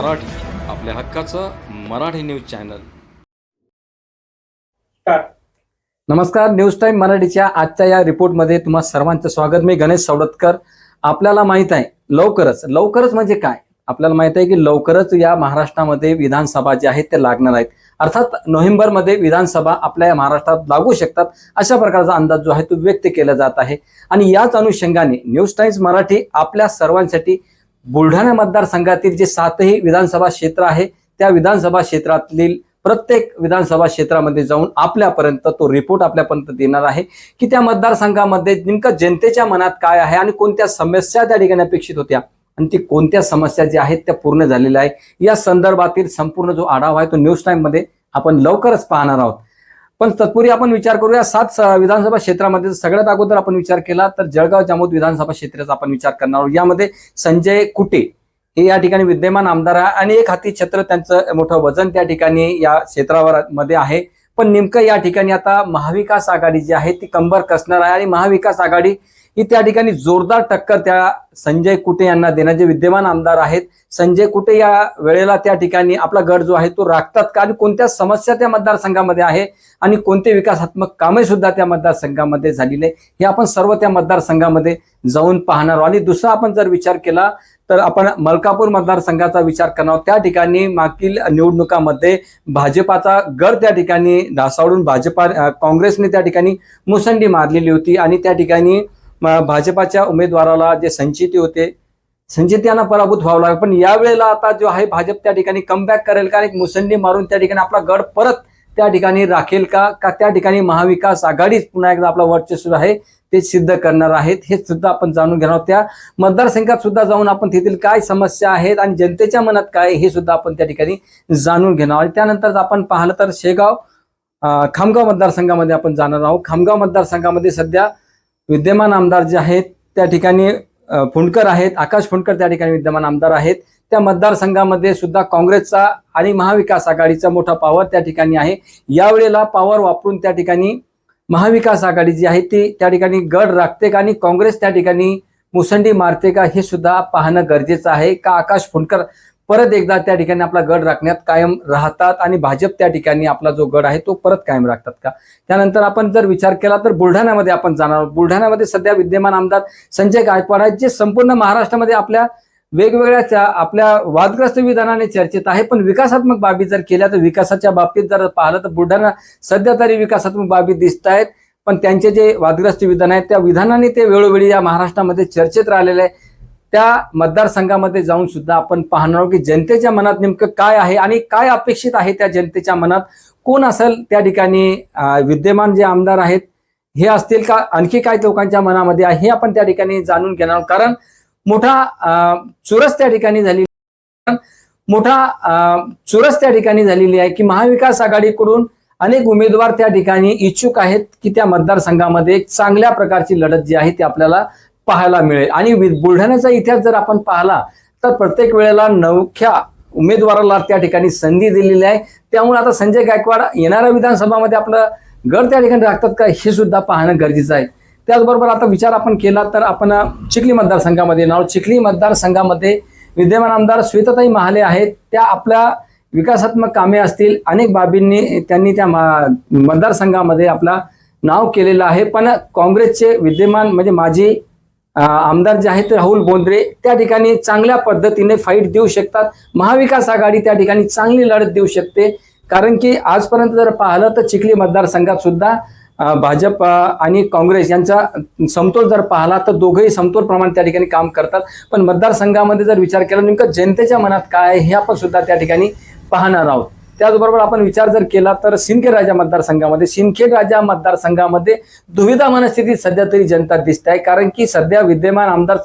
मराठी आपल्या हक्काचं Marathi news channel नमस्कार. न्यूज टाईम मराठीच्या आजच्या या रिपोर्टमध्ये तुम्हा सर्वांचं स्वागत. मी गणेश सवडतकर. आपल्याला माहीत आहे लवकरच लवकरच म्हणजे काय? आपल्याला माहीत आहे की लवकरच या महाराष्ट्रामध्ये विधानसभा जे आहेत ते लागणार आहेत. अर्थात नोव्हेंबरमध्ये विधानसभा आपल्या या महाराष्ट्रात लागू शकतात अशा प्रकारचा अंदाज जो आहे तो व्यक्त केला जात आहे. आणि याच अनुषंगाने न्यूज टाइम्स मराठी आपल्या सर्वांसाठी बुलढाणा मतदारसंघातील जे सातही विधानसभा क्षेत्र आहे त्या विधानसभा क्षेत्रातील प्रत्येक विधानसभा क्षेत्रामध्ये जाऊन आपल्यापर्यंत तो रिपोर्ट आपल्यापर्यंत देणार आहे की त्या मतदारसंघामध्ये नेमकं जनतेच्या मनात काय आहे आणि कोणत्या समस्या त्या ठिकाणी अपेक्षित होत्या? आणि ती कोणत्या समस्या ज्या आहेत त्या पूर्ण झालेल्या आहे? या संदर्भातील संपूर्ण जो आढावा आहे तो न्यूज टाइममध्ये आपण लवकरच पाहणार आहोत. पण तत्पूर्वी आपण विचार करूया सात विधानसभा क्षेत्रामध्ये सगळ्यात अगोदर आपण विचार केला तर जळगाव जामोद विधानसभा क्षेत्राचा आपण विचार करणार आहोत. यामध्ये संजय कुटे हे या ठिकाणी विद्यमान आमदार आहे आणि एक हाती छत्र त्यांचं मोठं वजन त्या ठिकाणी या क्षेत्रावर मध्ये आहे. पण नेमकं या ठिकाणी आता महाविकास आघाडी जी आहे ती कंबर कसणार आहे आणि महाविकास आघाडी ही त्या ठिकाणी जोरदार टक्कर त्या संजय कुटे यांना देण्याचे विद्यमान आमदार आहेत संजय कुटे या वेळेला त्या ठिकाणी आपला गट जो आहे तो राखतात का? आणि कोणत्या समस्या त्या मतदारसंघामध्ये आहे? आणि कोणते विकासात्मक कामे सुद्धा त्या मतदारसंघामध्ये झालेले हे आपण सर्व त्या मतदारसंघामध्ये जाऊन पाहणार आहोत. आणि दुसरा आपण जर विचार केला तर आपण मलकापूर मतदारसंघाचा विचार करणार आहोत. त्या ठिकाणी मागील निवडणुकामध्ये भाजपाचा गड त्या ठिकाणी ढासाळून भाजपा काँग्रेसने त्या ठिकाणी मुसंडी मारलेली होती. आणि त्या ठिकाणी भाजपाच्या उमेदवाराला जे संचिती होते संचित यांना पराभूत व्हावं लागेल. पण यावेळेला आता जो आहे भाजप त्या ठिकाणी कमबॅक करेल का? एक मुसंडी मारून त्या ठिकाणी आपला गड परत त्या ठिकाणी राखेल का? का त्या ठिकाणी महाविकास आघाडीच पुन्हा एकदा आपला वर्चस्व आहे ते सिद्ध करणार आहेत? हे सुद्धा आपण जाणून घेणार आहोत. त्या मतदारसंघात सुद्धा जाऊन आपण तेथील काय समस्या आहेत आणि जनतेच्या मनात काय हे सुद्धा आपण त्या ठिकाणी जाणून घेणार आहोत. आणि त्यानंतर आपण पाहिलं तर शेगाव खामगाव मतदारसंघामध्ये आपण जाणार आहोत. खामगाव मतदारसंघामध्ये सध्या विद्यमान आमदार जे आहेत त्या ठिकाणी फुंडकर आहेत आकाश फुंडकर त्या ठिकाणी विद्यमान आमदार आहेत. त्या मतदारसंघामध्ये सुद्धा काँग्रेसचा आणि महाविकास आघाडीचा मोठा पॉवर त्या ठिकाणी आहे. यावेळेला पॉवर वापरून त्या ठिकाणी महाविकास आघाडी जी आहे ती त्या ठिकाणी गड राखते का आणि काँग्रेस त्या ठिकाणी मुसंडी मारते का हे सुद्धा पाहणं गरजेचं आहे. का आकाश फुंडकर परत एकदा त्या ठिकाणी आपला गड राखण्यात कायम राहतात आणि भाजप त्या ठिकाणी आपला जो गड आहे तो परत कायम राखतात का? त्यानंतर आपण जर विचार केला तर बुलढाण्यामध्ये आपण जाणार आहोत. बुलढाण्यामध्ये सध्या विद्यमान आमदार संजय गायकवाड आहेत जे संपूर्ण महाराष्ट्रामध्ये आपल्या वेगवेगळ्या आपल्या वादग्रस्त विधानाने चर्चेत आहे. पण विकासात्मक बाबी जर केल्या तर विकासाच्या बाबतीत जर पाहिलं तर बुलढाणा सध्या तरी विकासात्मक बाबी दिसत आहेत. पण त्यांचे जे वादग्रस्त विधान आहेत त्या विधानाने ते वेळोवेळी या महाराष्ट्रामध्ये चर्चेत राहिलेले आहे. त्या मतदारसंघामध्ये जाऊन सुद्धा आपण पाहणार आहोत की जनतेच्या मनात नेमकं काय आहे आणि काय अपेक्षित आहे त्या जनतेच्या मनात? कोण असेल त्या ठिकाणी विद्यमान जे आमदार आहेत हे असतील का? आणखी काय लोकांच्या मनामध्ये आहे हे आपण त्या ठिकाणी जाणून घेणार आहोत. कारण मोठा अं, चुरस त्या ठिकाणी झाली मोठा चुरस त्या ठिकाणी झालेली आहे की महाविकास आघाडीकडून अनेक उमेदवार त्या ठिकाणी इच्छुक आहेत की त्या मतदारसंघामध्ये एक चांगल्या प्रकारची लढत जी आहे ती आपल्याला पाहायला मिळेल. आणि वि- बुलढाण्याचा इतिहास जर आपण पाहिला तर प्रत्येक वेळेला नवख्या उमेदवाराला त्या ठिकाणी संधी दिलेली आहे. त्यामुळे आता संजय गायकवाड येणाऱ्या विधानसभामध्ये आपलं गड त्या ठिकाणी राखतात का हे सुद्धा पाहणं गरजेचं आहे. त्याचबरोबर आता विचार आपण केला तर आपण चिखली मतदारसंघामध्ये येणार चिखली मतदारसंघामध्ये विद्यमान आमदार श्वेताताई महाले आहेत. त्या आपल्या विकासात्मक कामे असतील. अनेक बाबींनी त्यांनी त्या मा- मतदारसंघामध्ये आपला नाव केलेलं आहे. पण काँग्रेसचे विद्यमान म्हणजे माजी आमदार जे आहेत राहुल बोंद्रे त्या ठिकाणी चांगल्या पद्धतीने फाईट देऊ शकतात. महाविकास आघाडी त्या ठिकाणी चांगली लढत देऊ शकते. कारण की आजपर्यंत जर पाहिलं तर चिखली मतदारसंघात सुद्धा भाजप आणि काँग्रेस यांचा समतोल जर पाहिला तर दोघंही समतोल प्रमाण त्या ठिकाणी काम करतात. पण मतदारसंघामध्ये जर विचार केला नेमकं जनतेच्या मनात काय आहे हे आपण सुद्धा त्या ठिकाणी पाहणार आहोत. त्याचबरोबर आपण विचार जर केला तर सिंदखेड राजा मतदारसंघामध्ये सिंदखेड राजा मतदारसंघामध्ये दुविधा मनस्थितीत सध्या तरी जनता दिसत आहे. कारण की सध्या विद्यमान आमदार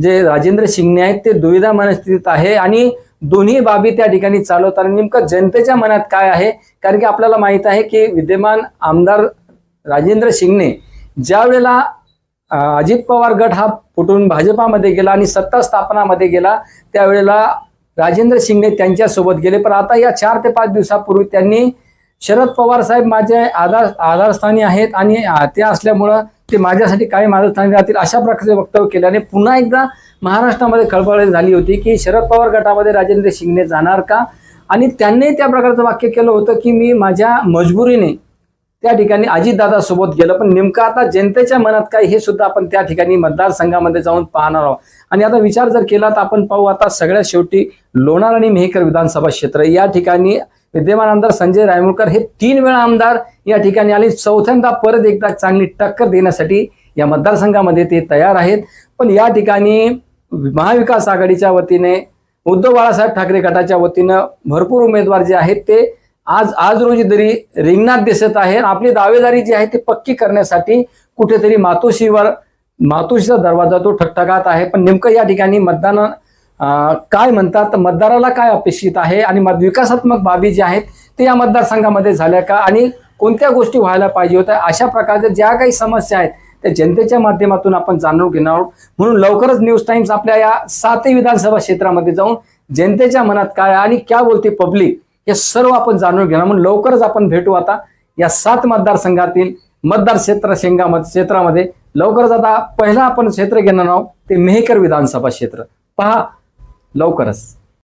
जे राजेंद्र शिंगणे आहेत ते दुविधा मनस्थितीत आहे आणि दोन्ही बाबी त्या ठिकाणी चालवताना नेमकं जनतेच्या मनात काय आहे? कारण की आपल्याला माहीत आहे की विद्यमान आमदार राजेंद्र शिंगणे ज्या वेळेला अजित पवार गट हा फुटून भाजपामध्ये गेला आणि सत्ता स्थापनामध्ये गेला त्यावेळेला राजेंद्र शिंगणे त्यांच्यासोबत गेले. पण आता या चार ते पाच दिवसापूर्वी त्यांनी शरद पवार साहेब माझे आधार आधारस्थानी आहेत आणि ते असल्यामुळं ते माझ्यासाठी काय माझ्यास्थानी राहतील अशा प्रकारचे वक्तव्य केल्याने पुन्हा एकदा महाराष्ट्रामध्ये खळबळ झाली होती की शरद पवार गटामध्ये राजेंद्र शिंगणे जाणार का? आणि त्यांनी त्या प्रकारचं वाक्य केलं होतं की मी माझ्या मजबुरीने त्या ठिकाणी अजितदादा सोबत गेलं. पण नेमकं आता जनतेच्या मनात काय हे सुद्धा आपण त्या ठिकाणी मतदारसंघामध्ये जाऊन पाहणार आहोत. आणि आता विचार जर केला तर आपण पाहू आता सगळ्यात शेवटी लोणार आणि मेहकर विधानसभा क्षेत्र. या ठिकाणी विद्यमान आमदार संजय रायमुळकर हे तीन वेळा आमदार या ठिकाणी आले. चौथ्यांदा परत एकदा चांगली टक्कर देण्यासाठी या मतदारसंघामध्ये ते तयार आहेत. पण या ठिकाणी महाविकास आघाडीच्या वतीने उद्धव बाळासाहेब ठाकरे गटाच्या वतीनं भरपूर उमेदवार जे आहेत ते आज आज रोजी तरी रिंगणात दिसत आहे आपली दावेदारी जी आहे ती पक्की करण्यासाठी कुठेतरी मातोश्रीवर मातोश्रीचा दरवाजा तो ठकठकात आहे. पण नेमकं या ठिकाणी मतदान काय म्हणतात? तर मतदाराला काय अपेक्षित आहे आणि विकासात्मक बाबी ज्या आहेत ते या मतदारसंघामध्ये झाल्या का? आणि कोणत्या गोष्टी व्हायला पाहिजे होत्या? अशा प्रकारच्या ज्या काही समस्या आहेत त्या जनतेच्या माध्यमातून आपण जाणून घेणार आहोत. म्हणून लवकरच न्यूज टाइम्स आपल्या या सातही विधानसभा क्षेत्रामध्ये जाऊन जनतेच्या मनात काय आहे आणि क्या बोलते पब्लिक? हे सर्व आपण जाणून घेणार. म्हणून लवकरच आपण भेटू आता या सात मतदारसंघातील मतदार क्षेत्र शेंगामध्ये क्षेत्रामध्ये. लवकरच आता पहिला आपण क्षेत्र घेणार आहोत ते मेहकर विधानसभा क्षेत्र. पहा लवकरच.